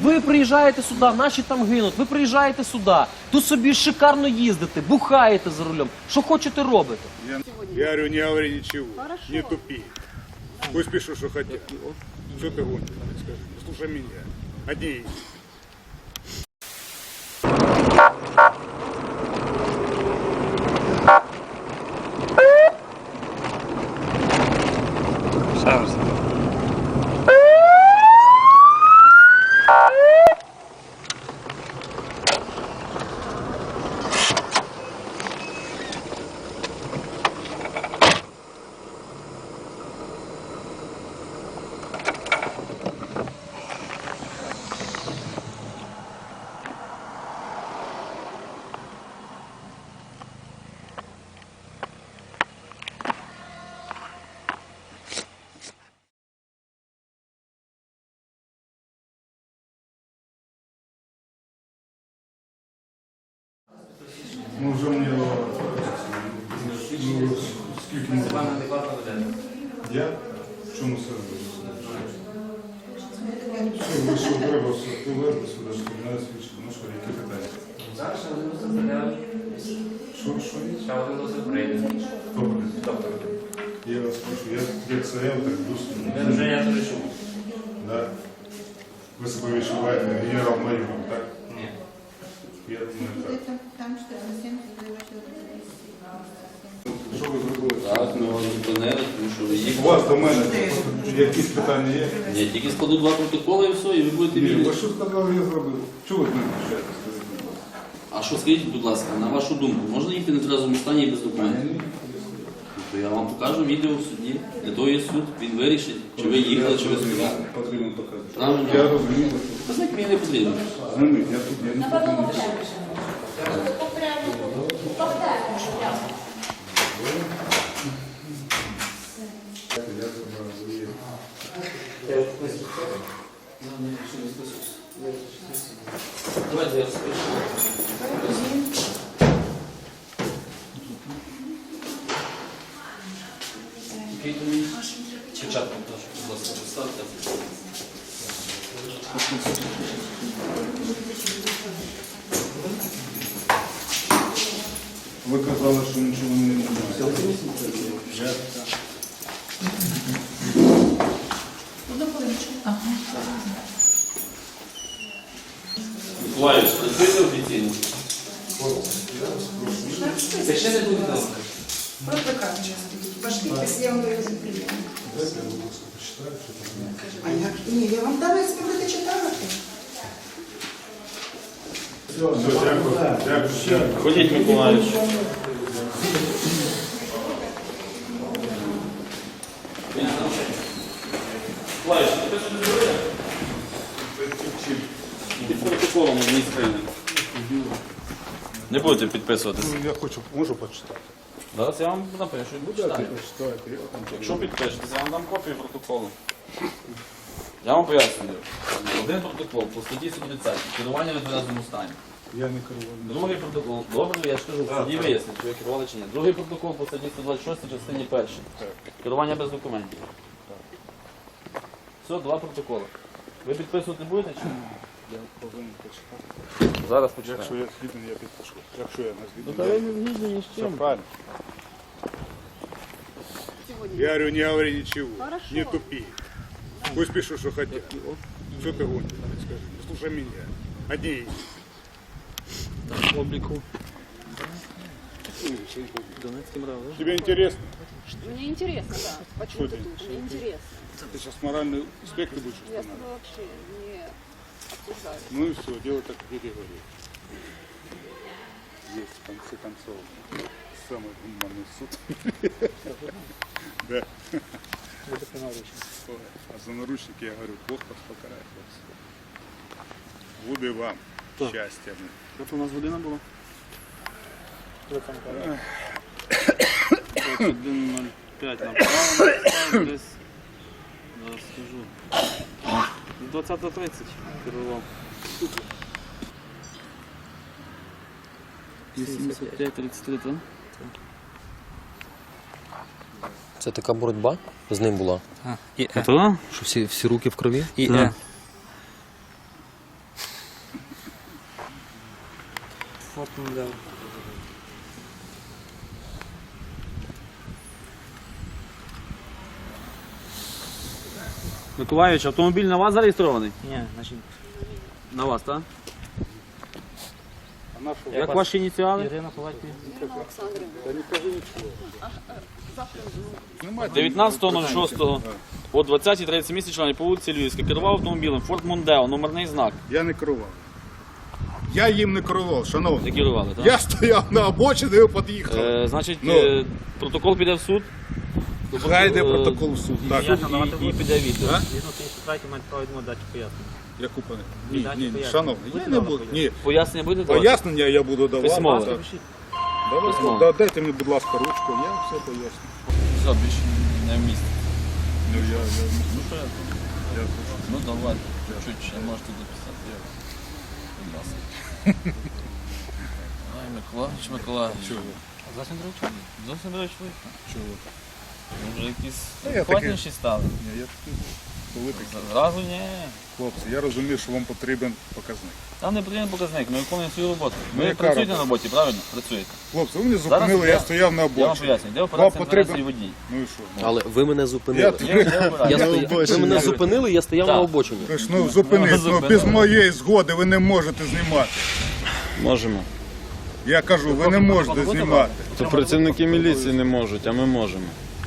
Ви приїжджаєте сюди, наші там гинуть, ви приїжджаєте сюди, тут собі шикарно їздите, бухаєте за рулем. Що хочете робите? Я говорю, не говори ничего, не тупі. Пусть пишу, що хотят. Що ти гонишь, скажи? Слушай меня. Одни Чому сервіс? Що треба повернути сюди, що не свідчити, ну що, які питання? Я вас прошу, я як це так дусну. Я вже я теж чув. Да. Ви себе відчуваєте генерал-майором, так? Ні. Я думаю, так. Там Так, ми вас зупинили, тому що ви У вас до мене якісь питання є? Ні, тільки складу два протоколи і все, і ви будете Ні, ви вільні. що сказали, я зробив? Чого ви не включаєте, скажіть, будь ласка? А що скажіть, будь ласка, на вашу думку, можна їхати на тверезому стані і без документів? То я вам покажу відео в суді. Для того є суд, він вирішить, чи ви їхали, чи ви зупиняли. Потрібно показати. Правильно. Я розумію. Познак мені не потрібно. Зніміть, я тут, я не потрібно. Я Давайте я розпишу. Який то мій? Спочатку теж, будь ласка, поставте. Ви казали, що нічого не немає. Я Миколаївич, працюєте офіційно? Це ще не буде добре. Просто как часто? Пошли, если я вам даю запрещение. дайте, я, будь ласка, почитаю, що там. А як? Ні, я вам дам, якщо будете читати. Все, дякую. Дякую. Ходіть, Миколаївич. Миколаївич, ти теж не зброя? Під протоколом адміністративним. Не будете підписуватися. Ну, Я хочу, можу почитати. Зараз я вам напишу і буду читати. Почитайте, я там Якщо підпишетеся, я вам дам копію протоколу. Я вам пояснюю. Один протокол по статті 130 керування в відведеному стані. Я не керував. Другий протокол. Добре, я ж кажу, в суді вияснить, чи ви керували чи ні. Другий протокол по статті 126 частині першій. Керування без документів. Все, два протоколи. Ви підписувати будете чи ні? Я повинен почитати. Зараз Якщо почекаємо. я згідний, я підпишу. Якщо я не Ну згідний, та я... ви не згідні ні з Все чим. правильно. Я говорю, не говори ничего, не тупи. Пусть пишут, что хотят. Что ты гонишь, скажи? Слушай меня. Одни Обліку. Донецьким радом. Тебе интересно? Мне интересно, да. Почему Что ты ты? тут? Мне интересно. Ты сейчас моральные аспекты будешь Я с устанавливать? тобой вообще не обсуждаю. ну и все, дело так, как я. Есть, в конце концов, самый гуманный суд. Да. А за наручники, я говорю, Бог вас покарает. хлопці. Буде вам щастя. От у нас година була? 21.05 направо, десь, зараз скажу, 20-30 перелом. 75-33, так? Це така боротьба з ним була. А, і е. Та? Що всі, всі руки в крові? І е. Фортнув. Миколаївич, автомобіль на вас зареєстрований? Ні, значить, На вас, так? Як ваші ініціали? Ірина Палатні. Знімайте. 19.06 о 20.30 місяць члені по вулиці Львівська керував автомобілем Ford Mondeo, номерний знак. Я не керував. Я їм не керував, Не шановний. керували, так? Я стояв на обочині і під'їхав. Е, значить, Ну. е, протокол піде в суд. Хай йде протокол в суд. Так. І, і піде відео. А? Згідно 53 мають право відмовити дати пояснення. Яку пане? Ні, Дайте ні, пояснення. шановний, я не буду. пояснення? Ні, Пояснення буде давати? пояснення я буду давати. Письмове. Так. Пишіть. Давайте, Письмове. да- дайте мені, будь ласка, ручку, я все поясню. Все, більше не в місті. Ну, я, я, Ну що я? я, Ну давай, чуть-чуть ще можете дописати. Я. Будь ласка. Ай, Миколаївич, Миколаївич. Чого? Зовсім друг. Зовсім речі ви. Чого? Може якісь Та я адекватніші стали? Ні, я такий, коли. Зразу ні. Хлопці, я розумію, що вам потрібен показник. Там не потрібен показник, ми виконуємо свою роботу. Ну, Ви яка працюєте на робота? роботі, правильно? Працюєте. Хлопці, ви мене зупинили, я- я стояв на Я вам обочині. пояснюю, де Вам операція потрібен- потрібен... водій. Ну і що? Але ви мене Я, зупинили. Я, я обираю. Я на стоя- Ви обочині. мене зупинили, я стояв Так. на обочині. Тож, ну, зупинись, ну, без моєї згоди ви не можете знімати. Можемо. Я кажу, ви не можете знімати. То працівники міліції не можуть, а ми можемо.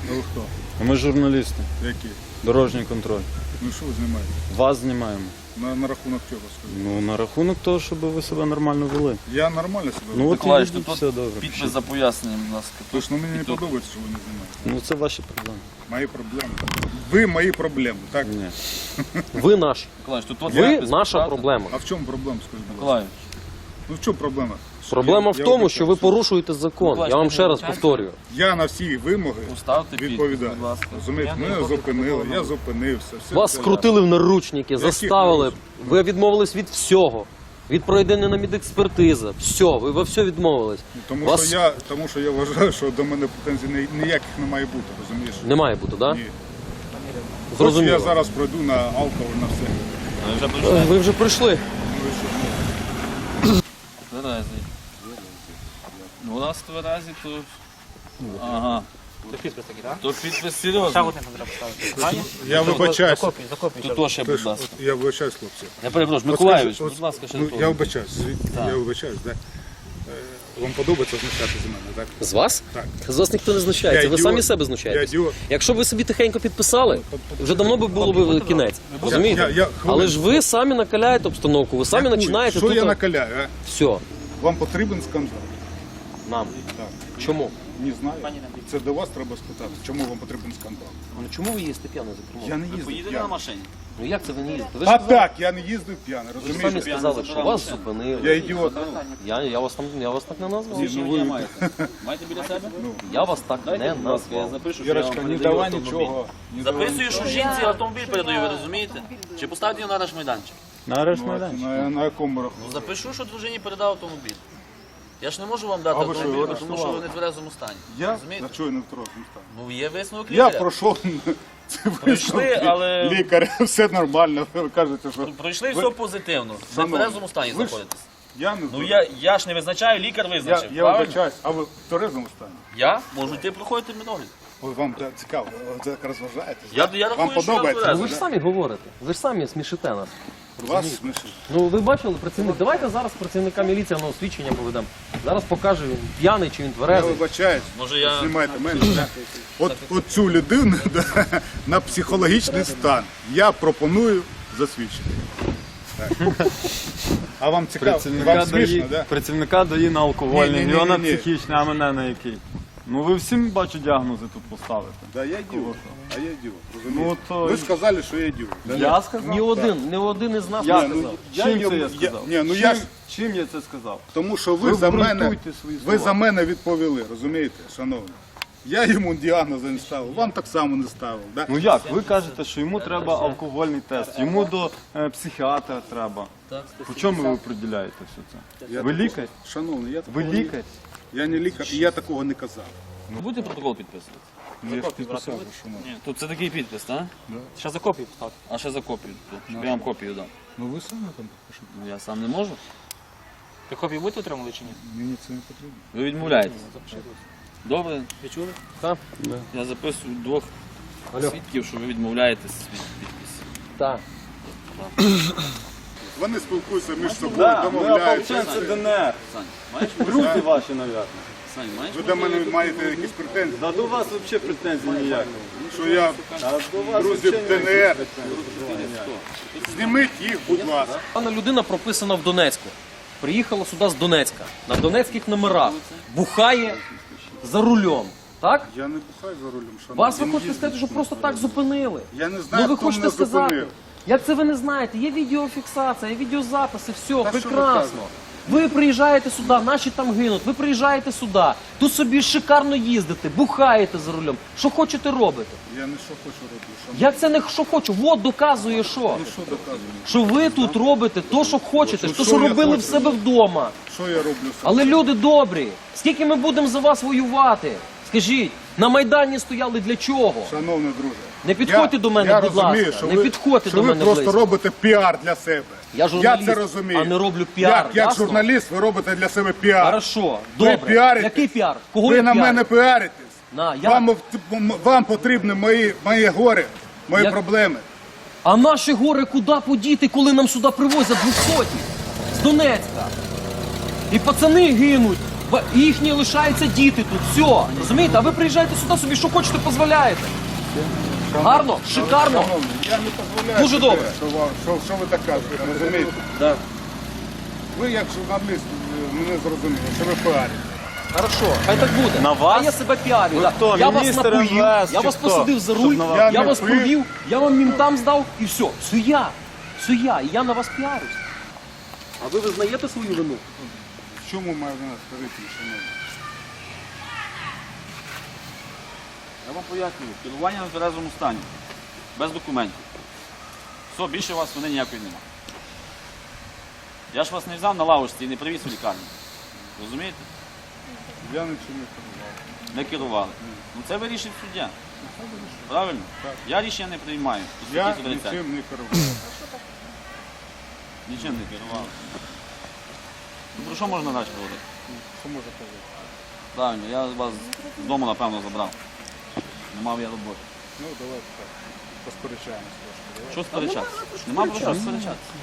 Ну ви хто? Ми журналісти, Які? дорожній контроль. Ну що ви знімаєте? Вас знімаємо. На, на рахунок чого скажу? Ну, на рахунок того, щоб ви себе нормально вели. Я нормально себе Ну, от Миколаївич, і тут все добре. Підпис за поясненням, будь ласка. Тож ну, мені не тут. подобається, що ви не знімаєте. Ну, це ваші проблеми. Мої проблеми. Ви мої проблеми, так? Ні. Ви наш. Миколаївич, тут от Ви наша проблема. А в чому проблема, скажіть, будь ласка? Миколаївич, Ну в чому проблема? Проблема в тому, що ви порушуєте закон. Я вам ще раз повторюю. Я на всі вимоги поставте підпис, відповідаю. будь ласка. Розумієте, мене зупинили, я зупинився. Все Вас це- скрутили в наручники, заставили. Ви відмовились від всього. Від проведення на медекспертиза. Все, ви во все відмовились. Тому, Вас- що я, тому що я вважаю, що до мене претензій ні- ніяких не має бути, розумієш? Не має бути, так? Ні. Хоч я Зрозуміло. зараз пройду на алкоголь на все. Ви вже прийшли? Ви вже прийшли. Ну і що? Ну, Тверезий. Ну, у нас в тверезі, то... Ага. Це підпис такий, так? То підпис Ще серйозний. один треба ставити. Пані? Я вибачаюсь. Закопій, закопій. Тут теж, Ти будь ласка. Я вибачаюсь, хлопці. Я перепрошую, От Миколаївич, скажіть, будь от- ласка, ще ну, Я вибачаюсь, звід- я вибачаюсь, так? Е, Вам подобається знущати з мене, так? З вас? Так. З вас ніхто не знущається. Я Ви ідіот. самі себе Я знущаєтесь. ідіот. Якщо ви собі тихенько підписали, вже давно би було б кінець. Я- Розумієте? Але ж ви самі накаляєте обстановку, ви самі Яку? починаєте Що я накаляю, а? Все, Вам потрібен скандал? Нам. Так. Чому? Не знаю. Це до вас треба спитати, чому вам потрібен скандал. Ну чому ви їздите п'яний за Я кермом? не Ви їздив поїдете на п'яний. машині? Ну як це ви не їздите? Ви ж А сказали- так, я не їздив п'яний, ви ж самі сказали, що вас Я зупинили. ідіот. Я, я вас там я вас так не назвав. Мною маєте? Маєте біля себе? Я вас так Дайте, не будь ласка, я назвав. запишу, що я вам не передаю давай автомобіль. нічого. не давай Записую, що жінці автомобіль передаю, ви розумієте? Чи поставити його на наш майданчик? На арешт нічого. майданчик. На, на якому рахунку? Запишу, що дружині передав автомобіль. Я ж не можу вам дати А ви що, автомобіль, тому що ви не в тверезому стані. Я? Розумієте? На чого я не стану? Ну є висновок Я лікаря. пройшов це Пройшли, висновки але- лікаря, все нормально. Ви кажете, що Пройшли Ви- все позитивно. В Шановні, тверезому стані ви ж- знаходитесь. я не Ну я, я ж не визначаю, лікар я, визначив. я правильно? вибачаюсь, а ви в тверезому стані? Я можу йти проходити медогляд. Ой, вам цікаво, ви так розважаєтесь? Я- я Вам рахую, що я подобається? Ну ви ж самі говорите. Ви ж самі смішите нас. Вас. Ну ви бачили працівник. Давайте зараз працівника міліції на освідчення поведемо. Зараз покаже він п'яний чи він Я тверезий. вибачаюсь. Може я Знімайте мене. От, от цю людину да, на психологічний стан я пропоную засвідчити. Так. А вам цікаво? Працівника Вам смішно, дає, да? працівника дає на алкогольний, Ні-ні-ні-ні-ні. його на психічний, а мене на який. Ну ви всім бачу діагнози тут поставите. Да, я ідіот. А я ідіот. Ну, то- Ви сказали, що я ідіот. да? Я сказав? Ні один, ні один із нас Я не ну, сказав. я Чим це я я- сказав? ні, ну чим, я ж- чим я це сказав? Тому що ви, Ви за мене, обґрунтуйте свої ви слова. за мене відповіли, розумієте, шановні? Я йому діагнози не ставив, вам так само не ставив. Да? Ну як? Ви кажете, що йому треба алкогольний тест, йому до е, психіатра треба. По чому ви приділяєте все це? Я Ви лікар? Шановний, я такого Ви не- лікар? Я не лікар, і я такого не казав. Ну, будете протокол підписувати? Ну, я ж підписав, шановний. Ні, тут це такий підпис, так? Ще закопій поставити. А ще за копію, тут, щоб я вам копію дав. Ну ви самі там пишете. Ну я сам не можу. Ви копію будете отримали чи ні? Мені це не потрібно. Ви відмовляєтесь. Добре, Ви чули? Так. я записую двох свідків, що ви відмовляєтесь від підпису. Так. Вони спілкуються між собою, Да, ми домовляються. ополченці ДНР. Сань, маєш Друзі ваші, мабуть. Сань, маєш Ви до мене маєте якісь претензії, Да до вас взагалі претензій ніяких. що я А до вас друзі взагалі ДНР. Зніміть їх, будь ласка. Пана людина прописана в Донецьку. Приїхала сюди з Донецька. На донецьких номерах. Бухає за рулем. Так? Я не бухаю за рулем, шановні. Вас ви хочете сказати, що просто так зупинили. Я не знаю, Ну ви хто хочете мене сказати. зупинив. Як це ви не знаєте? Є відеофіксація, є відеозаписи, все, прекрасно. Ви приїжджаєте сюди, наші там гинуть, ви приїжджаєте сюди, тут собі шикарно їздите, бухаєте за рулем. Що хочете робите? Я не що хочу робити. Що, Як це не що хочу? Вот доказує що. ну, що доказую? Що ви тут робите то, що хочете, то, що що я робили хочу? в себе вдома. Що я роблю сам? Але люди добрі, скільки ми будемо за вас воювати? Скажіть, на Майдані стояли для чого? Шановний друже. Не підходьте я, до мене, я будь розумію, ласка, Що не ви, підходьте що до ви мене просто близько. робите піар для себе. Я журналіст, це розумію. а не роблю піар, Як, як ясно? журналіст ви робите для себе піар. Хорошо, добре. піаритесь? Який піар? Кого ви я на піарю? мене піаритесь. На, я... Вам, вам потрібні мої, мої горе, мої Я- проблеми. А наші гори куди подіти, коли нам сюди привозять двохсоті з Донецька? І пацани гинуть, ба- і їхні лишаються діти тут. Все, розумієте? А ви приїжджаєте сюди собі, що хочете, дозволяєте. Гарно, шикарно. Я не дозволяю Дуже добре. Що, вам- що, що ви так кажете, розумієте? Да. Ви як журналіст е, мене зрозуміли, що ви піарите. Хорошо, хай так буде. На вас? А я себе піарю. Ви да. хто, я вас міністр напоїв, МВС я чи вас хто? посадив за Щоб руль, на вас- я, Я не вас пив. провів, я вам мінтам здав і все. Все я. Все я. І я на вас піарюсь. А ви визнаєте свою вину? В чому має в нас скажіть, шановний? Я вам пояснюю, керування на тверезому стані, без документів. Все, більше у вас вони ніякої немає. Я ж вас не взяв на лавочці і не привіз у лікарню. Розумієте? Я нічим не керував. Не керували. Ну це вирішить суддя. Правильно? Я рішення не приймаю. по Я статті 130. нічим не керував. Нічим не керували. Ну про що можна далі говорити? Що може казати? Правильно, я вас з дому, напевно, забрав. Не мав я роботи. Ну, давайте так. Посперечаємось трошки. Що сперечатися? Нема про що сперечатися.